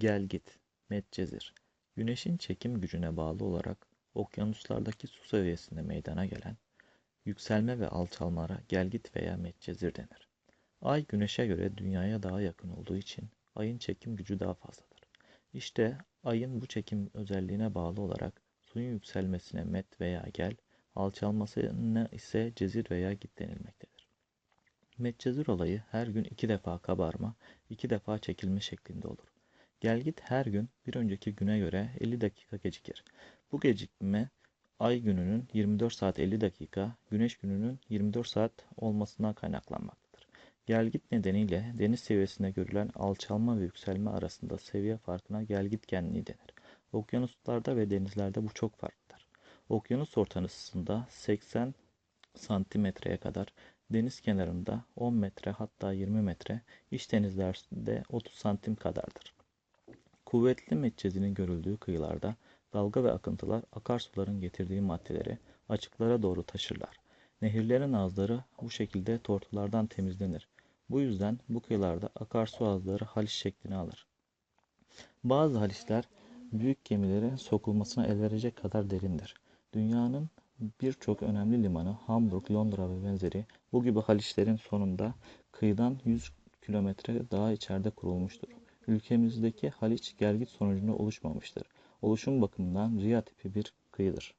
Gel-git, Medcezir, Güneşin çekim gücüne bağlı olarak okyanuslardaki su seviyesinde meydana gelen yükselme ve alçalmalara gelgit veya medcezir denir. Ay Güneş'e göre Dünya'ya daha yakın olduğu için Ay'ın çekim gücü daha fazladır. İşte Ay'ın bu çekim özelliğine bağlı olarak suyun yükselmesine met veya gel, alçalmasına ise cezir veya git denilmektedir. Medcezir olayı her gün iki defa kabarma, iki defa çekilme şeklinde olur. Gelgit her gün bir önceki güne göre 50 dakika gecikir. Bu gecikme ay gününün 24 saat 50 dakika, güneş gününün 24 saat olmasından kaynaklanmaktadır. Gelgit nedeniyle deniz seviyesinde görülen alçalma ve yükselme arasında seviye farkına gelgitgenliği denir. Okyanuslarda ve denizlerde bu çok farklıdır. Okyanus ortasında 80 santimetreye kadar, deniz kenarında 10 metre hatta 20 metre, iç denizlerde 30 santim kadardır. Kuvvetli metcezinin görüldüğü kıyılarda dalga ve akıntılar akarsuların getirdiği maddeleri açıklara doğru taşırlar. Nehirlerin ağızları bu şekilde tortulardan temizlenir. Bu yüzden bu kıyılarda akarsu ağızları haliç şeklini alır. Bazı haliçler büyük gemilerin sokulmasına el verecek kadar derindir. Dünyanın birçok önemli limanı Hamburg, Londra ve benzeri bu gibi haliçlerin sonunda kıyıdan 100 kilometre daha içeride kurulmuştur. Ülkemizdeki Haliç gelgit sonucunda oluşmamıştır. Oluşum bakımından Riya tipi bir kıyıdır.